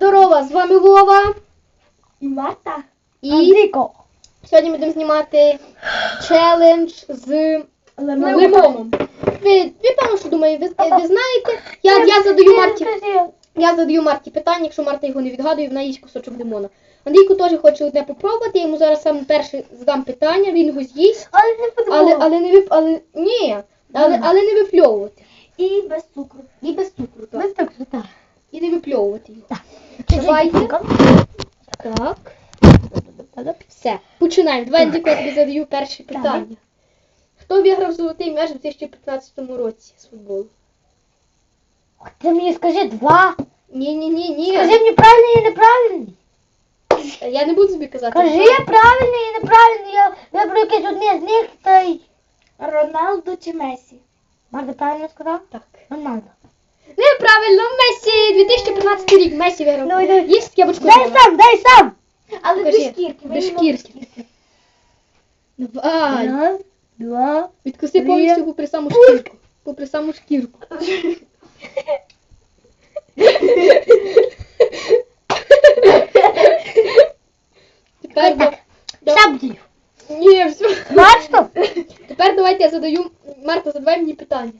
Здорова, з вами Вова. І Марта. І Андрійко. сьогодні будемо знімати челендж з Лимон. лимоном. Ви, ви певно, що думаю, ви, ви знаєте. Я, я задаю Марті. Я задаю Марті питання, якщо Марта його не відгадує, вона їсть кусочок лимона. Андрійко теж хоче одне попробувати, я йому зараз сам перше задам питання, він його з'їсть, Але не але, але не вип... але ні, але, але не випльовувати. І без цукру. І без цукру, так. Без цукру, так. І не випльовувати його. Чуть-чуть Давайте. Так. Все. Починаємо. Давай я тобі задаю перше питання. Хто виграв золотий м'яч у 2015 році з футболу? Ти мені скажи два. Ні, ні, ні, ні. Скажи мені правильний і неправильний. Я не буду тобі казати. Кажи правильний і неправильний. Я виберу якесь одне з них та й... Роналду чи Месі? Марта правильно сказав? Так. Роналду. Неправильно, Месі! 2015 рік Месі виграв. Давай, давай. Їсть яблучко. Дай сам, дай сам. Але без шкірки. Без шкірки. Давай. Раз, два. Відкуси Три. повністю попри саму шкірку. Попри саму шкірку. Тепер да- да- Шабдію. Ні, все. Бачно? Тепер давайте я задаю. Марта, задавай мені питання.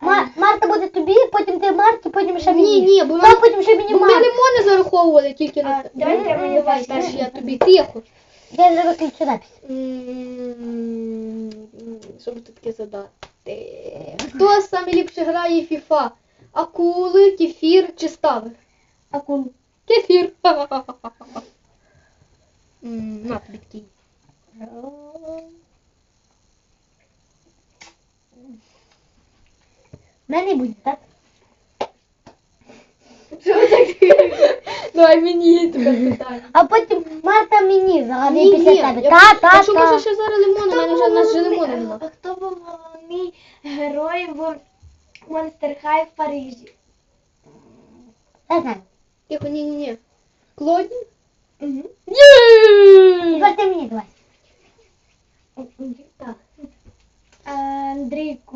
Ма- Марта буде тобі, потім ти Марті, потім ще мені. Ні, ні, бо Та ми, потім ще мені бо ми Марта. лимони зараховували тільки на. А, Давай, мені давай, перше я тобі тихо. Я вже виключу запись. М, Що би тут таке задати? Хто саме ліпше грає в FIFA? Акули, кефір чи стави? Акул. Кефір. М, На тобі такий. Мене буде, так? Давай мені тепер питання. А потім Марта мені загадує Ні, після ні, тебе. я- Та, та, А що може та. ще зараз лимон? У мене вже нас вже лимона нема. Хто був головний герой в Monster High в Парижі? Я знаю. Тихо, ні, ні, ні. Клодні? Угу. Ні! Тепер ти мені давай. Так. Андрійку.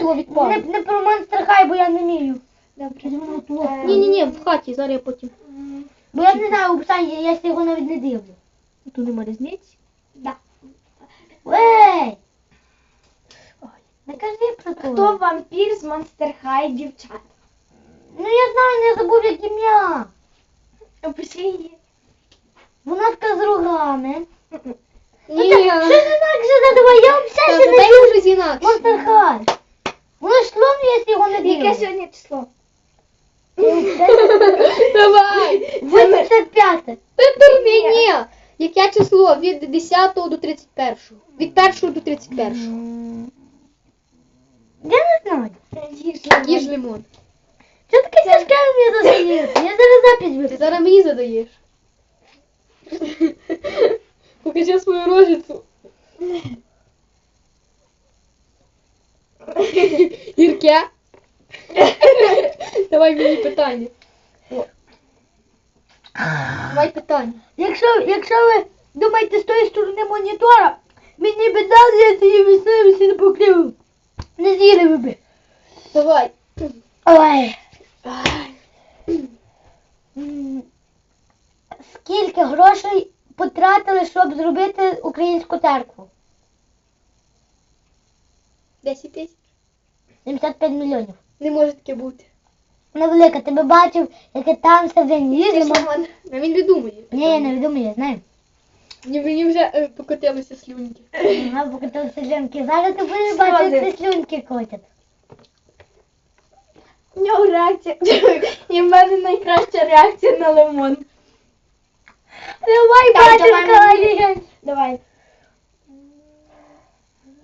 Було відпало. не, не про Monster High, бо я не вмію. Добре. Ні, ні, ні, в хаті, зараз я потім. Бо я не знаю описання, я його навіть не дивлю. Тут нема різниці. Да. Ей! Не кажи про то. Хто вампір з Monster High дівчат? Ну я знаю, не забув як ім'я. Опиши її. Вона така з рогами. Ні. Що ж інакше задавай? Я ще не щось. Monster High. Воно ж словно, якщо його не дивлю. Яке сьогодні число? Давай. 85. Ти дурний, ні. Яке число? Від 10 до 31. Від 1 до 31. Я не знаю. Їж лимон. Що таке тяжке мені задаєш? Я зараз запись Ти випишу. зараз мені задаєш. Покажи свою рожицю. Гірке. Давай мені питання. Давай питання. Якщо, якщо ви думаєте з тої сторони монітора, мені би дали, я цієї місцевості не покрив. Не з'їли ви би. Давай. Ой. Скільки грошей потратили, щоб зробити українську церкву? 10 тисяч. 75 мільйонів. Не може таке бути. Вона велика, ти би бачив, яке там всередині їздимо. А він не думає. Ні, я не відомо, я знаю. Мені, мені вже е, покотилися слюнки. Вона покотилася слюнки. Зараз ти будеш бачити, як ці слюнки котять. У нього реакція. І в мене найкраща реакція на лимон. Давай, Так, батюшка, давай Олег. Давай.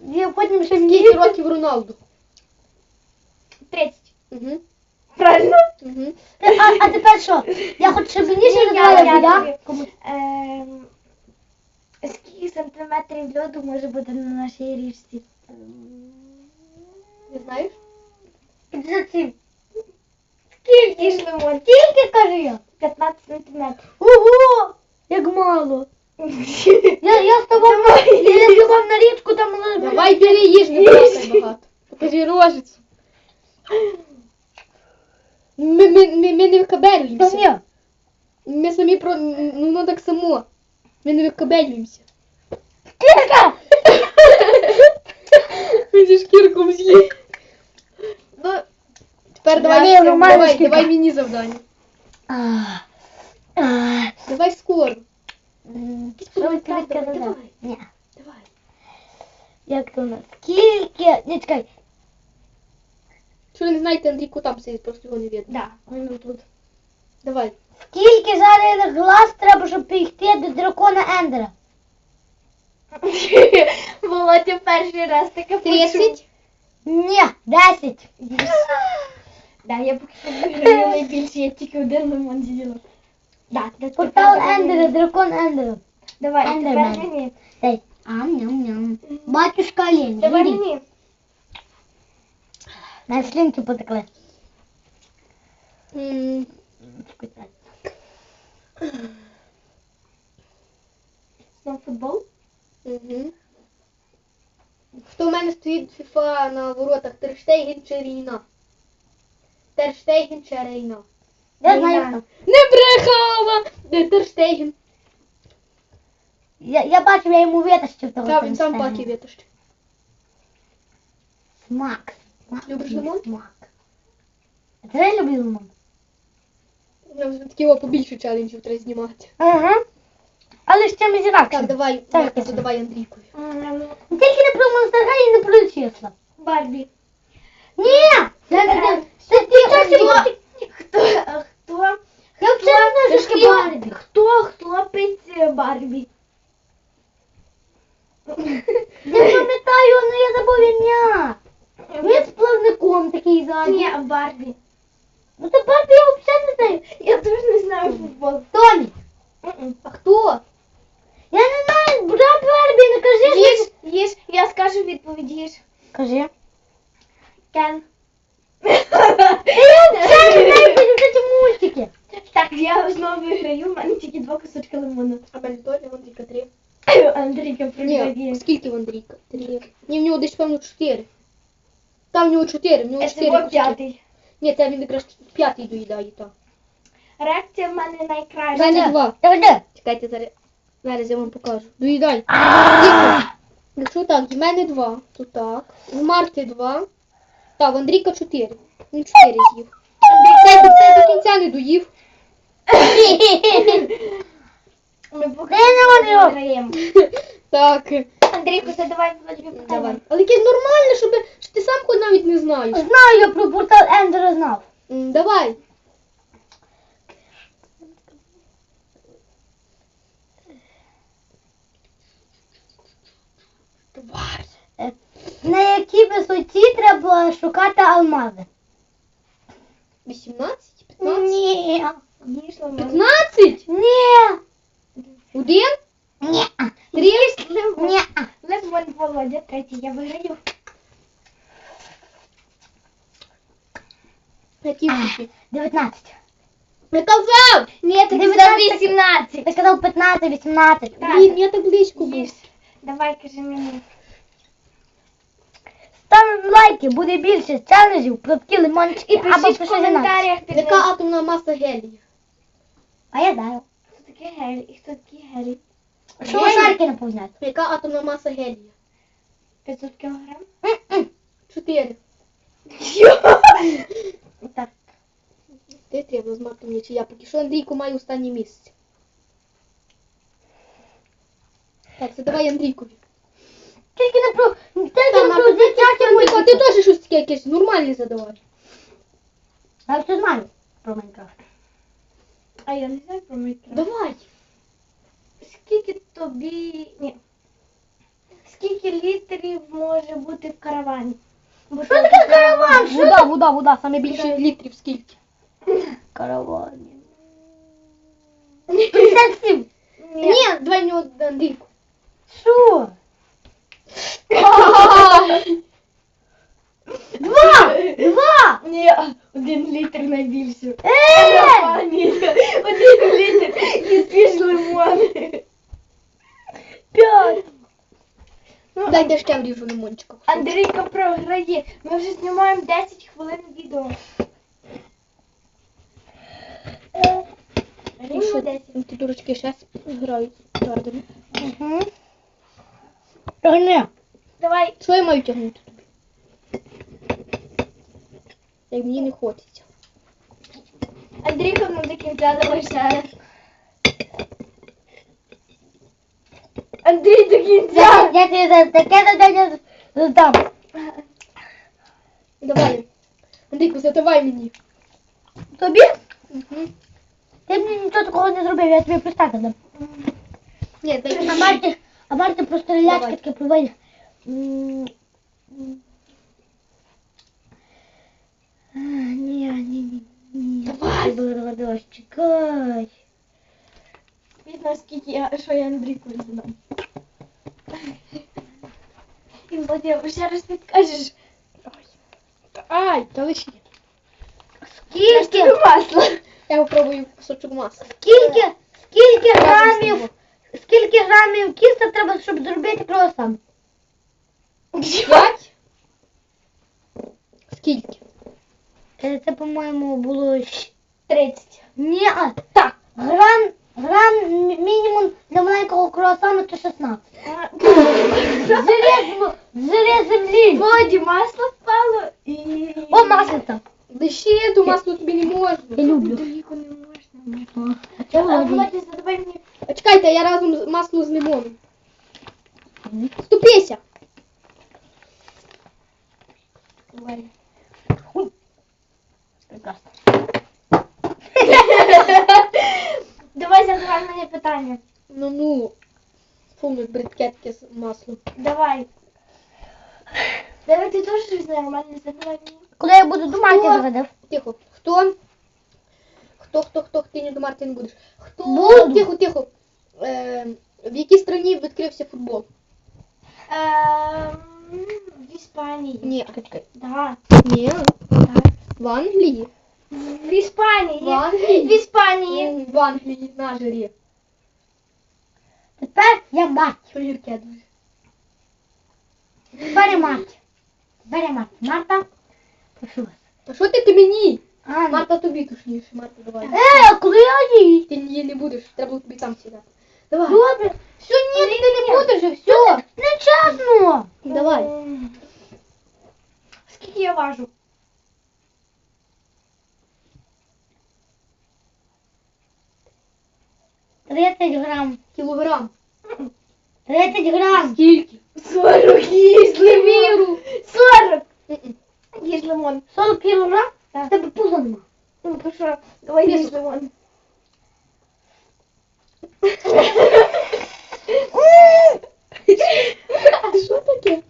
Я потім ще Скільки років Роналду? 30. Угу. Правильно? Угу. А, а тепер що? Я хочу, щоб мені ще Ні, я- я да? Ем, Скільки сантиметрів льоду може бути на нашій річці? Не знаєш? 57. Скільки ж лимон? Тільки кажу я. 15 сантиметрів. Ого! Як мало. Я, я ставав на, я ставав на річку, там. Давай бери їж, не багато. Покажи рожицю. Ми, ми, ми, ми не викабелюємося. Ми самі про. Ну, ну так само. Ми не викабелюємося. Кілька! Ми зі шкірком з'їв. Ну, тепер давай, давай, шкірка. давай мені завдання. А, а, Давай скоро. давай, сказали? давай. Давай. Як то у нас? Скільки? Ні, чекай. Що ви не знаєте, Андрійку там сидить, просто його не видно. Да, воно тут. Давай. Скільки жарених глаз треба, щоб прийти до дракона Ендера? Володя перший раз таке почув. 30? Ні, 10. Да, я поки що виграю найбільше, я тільки один лимон з'їла. Да, тепер Портал Ендера, мені. дракон Ендера. Давай, Ендермен. тепер мені. Дай. Ам-ням-ням. Батюшка Лень. Давай мені. На слинки потекли. М, Знов футбол? Угу. Хто в мене стоїть фіфа на воротах? Терштейген чи Рейна? Терштейген чи Рейна? Я знаю. хто. Не брехала! Де Терштейген? Я, я бачив, я йому витащив того. Та він сам Терштегена. паки витащив. Смак. Любиш лимон? Смак. Це я люблю лимон. Нам такі о, побільше челенджів треба знімати. Ага. Але ж чимось Так, інакше. давай, Так, Марко, так. задавай Андрійкові. М, Тільки не про High і не про числа. Барбі. Ні! Це не це ті часі мультик. Хто, хто, Я взагалі не що таке хто, Барбі. хто хлопець е, Барбі? Я пам'ятаю, але я забув ім'я. Він з плавником такий ззаді. Ні, Барбі. Ну то Барбі я взагалі не знаю. Я теж не знаю футбол. Томі. М-м. А хто? Я не знаю, бра Барбі, не кажи. Їж, їж, я скажу відповідь, їж. Кажи. Кен. Я взагалі не знаю, про ці мультики. Так, я знову виграю, в мене тільки два кусочки лимону. А мене Тоня, Андрійка три. Андрійка, Ні, привіт. скільки в Андрійка? Три. Ні, в нього десь, певно, чотири. Там в нього чотири, в нього Це чотири п'ятий. Ні, це він якраз п'ятий доїдає, так. Реакція в мене В найкраща. мене два. Чекайте, зараз. Зараз я вам покажу. Доїдай. А! Якщо так, в мене два. То так. В Марти два. Так, в Андрійка чотири. Він чотири з'їв. Це, це до кінця не доїв. Ми поки що мене. виграємо. Так. Андрійку, задавай питання. Давай. Але якесь нормальне, щоб що ти сам хоч навіть не знаєш. Знаю, я про портал Ендера знав. М, Давай. На якій висоті треба шукати алмази? 18? 15? Ні. Їж лимон. 15? Ні. Один? Ні. Три? Ні. Лимон, Володя, третій, я виграю. Які всі? 19. Я казав! Ні, ти Дев'ятнадцять. казав 18. Ти казав 15, 18. Так. Блін, я так близько був. Давай, кажи мені. Ставимо лайки, буде більше челенджів, такі лимончики І або пишіть в коментарях під Яка атомна маса гелія? А я знаю. Хто таке Гелі? І хто такий Гелі? Що ви не повзняти? Яка атомна маса гелія? 500 кілограм? Чотири. Так. Ти треба з Мартом мені, чи я поки що Андрійку має останнє місце. Так, задавай Андрійкові. Тільки не про... Тільки не про дитячі Андрійко, ти теж щось таке якесь нормальне задавай. Я все знаю про Майнкрафт. А я не знаю про Майнкрафт. Давай. Скільки тобі... Ні. Скільки літрів може бути в каравані? Бо Що таке караван? Що Вода, вода, вода, саме більше літрів скільки. караван? 57. Ні. Ні, давай в нього Андрійку. Що? Два! Два! Ні, один літр найбільше. Е! Каравані. Один літр. І свіж лимон. П'ять! Ну, Дайте ще вріжу лимончика. Андрійка програє. Ми вже знімаємо 10 хвилин відео. Е, що молодець. ті дурочки ще грають твердими. Угу. Тягни. Давай. Що я маю тягнути тобі? Як мені не хочеться. Андрійко нам до кінця ще раз. Андрій до Я, кінця. я тобі за таке завдання здам. Давай. Андрійку, задавай мені. Тобі? Угу. Ти мені нічого такого не зробив, я тобі пристати дам. Ні, дай А Марті, а Марті просто ляльки таке м. Ні, ні, ні, ні. Давай. Давай. Чекай. Видно, скільки я, що я Андрійку знам. І Володя, ще раз підкажеш. Ай, та лишні. Скільки, масло. Я попробую кусочок масла. скільки, скільки грамів, скільки грамів кіста треба, щоб зробити круасан? П'ять? Скільки? Е, Це, по-моєму, було... щ- 30. Ні, а, Так. грам, грам мі- мінімум для маленького круасану це 16. Зріз, зріз землі. Володі, масло впало і... О, масло. Лише ту масло тобі не можна. Я люблю. Андрійку не можна. А це А, Володя. Володя, задавай мені. А чекайте, я разом з масло з лимоном. Ступися. Давай. Прекрасно. Давай задавай мені питання. Ну ну. Фу, бридке таке з маслом. Давай. Давай ти теж щось нормальне мені. Коли я буду думати, Хто? загадав. Тихо. Хто? Хто, хто, хто, ти не думати не будеш. Хто? Буду. Тихо, тихо. Е, в якій країні відкрився футбол? Ем, в Іспанії. Ні. Да. Ні. Так. В Англії. В Іспанії. В Англії. В Іспанії. В Англії на жарі. Тепер я мать. Що гірке дуже. Тепер я мать. Тепер я мать. Марта, прошу вас. А що ти ти мені? А. Марта тобі точніше, Марта, давай. Е, коли я їй? Ти її не будеш, треба було тобі там сідати. Давай. Добре. Все, ні, ти не будеш все. Нечесно. Давай. Ем, Скільки я важу? Тридцять грам. Кілограм. Тридцять грам. Скільки? 40 їж Не віру. 40. М-м. Лимон. 40 кілограм? Так. Тебе пуза нема. Ну, пішов. Давай їж лимон. А що таке?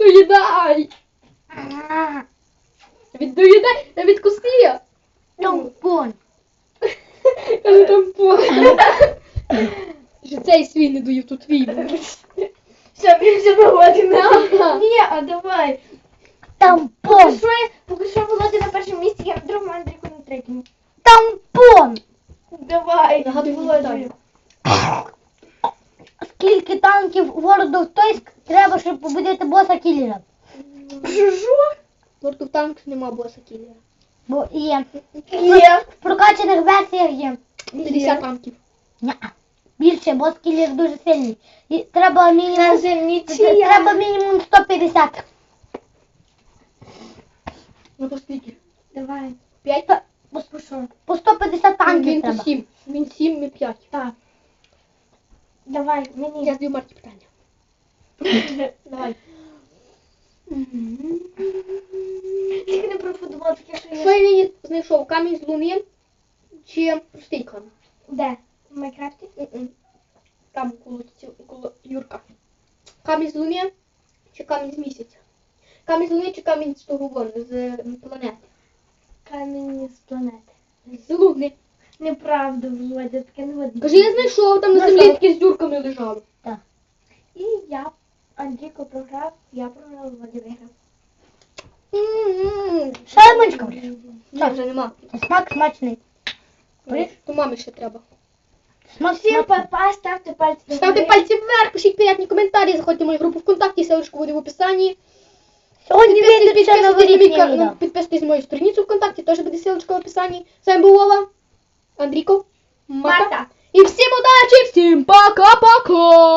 Ну їдай. Віддоїдай, та відкуси. Тампон. Каже там по. Що цей свій не доїв, тут твій був. Все, вже виводимо. Ні, а давай. Тампон. Поки що, я- поки що Володя на першому місці, я на другому, Андрійку на третьому. Тампон. Давай, Нагадуй мені Володю. Скільки танків World of Toys треба, щоб побудити боса кілера? Жужу? World of Tanks нема боса кілера. Бо є. Є. В прокачаних версіях є. 50 танків. Ня. Більше, бос кілер дуже сильний. І треба мінімум, треба мінімум 150. Ну по скільки? Давай. 5? По, по 150 танків Він треба. 7. Він 7, ми 5. Так. Давай, мені. Я здаю Марті питання. Давай. Тільки не про футбол, таке, що Що я її знайшов? Камінь з луни чи камінь? Де? В Майнкрафті? Там коло, коло Юрка. Камінь з луни чи камінь з місяця? Камінь з луни чи камінь з того вон, з планети? Камінь з планети. З луни. Неправда, Володя, таке не годиться. Кажи, я знайшов, там на Знайшов. землі такі з дюрками лежали. І я, Андрійко програв, я програв, Володя виграв. М-м. Що я мочка? Вже нема. Смак смачний. То мамі ще треба. Максим, папа, ставте пальці вверх. Ставте пальці вверх, пишіть приятні коментарі, заходьте в мою групу ВКонтакті, селочку буде в описанні. Сьогодні Підписуйтесь, підписуйтесь на мій новорічне. Підписуйтесь на мою страницю ВКонтакті, теж буде ссылочка ссылочка в описанні. З вами був Вова, Андрійко, Марта. Марта. І всім удачі, всім пока-пока!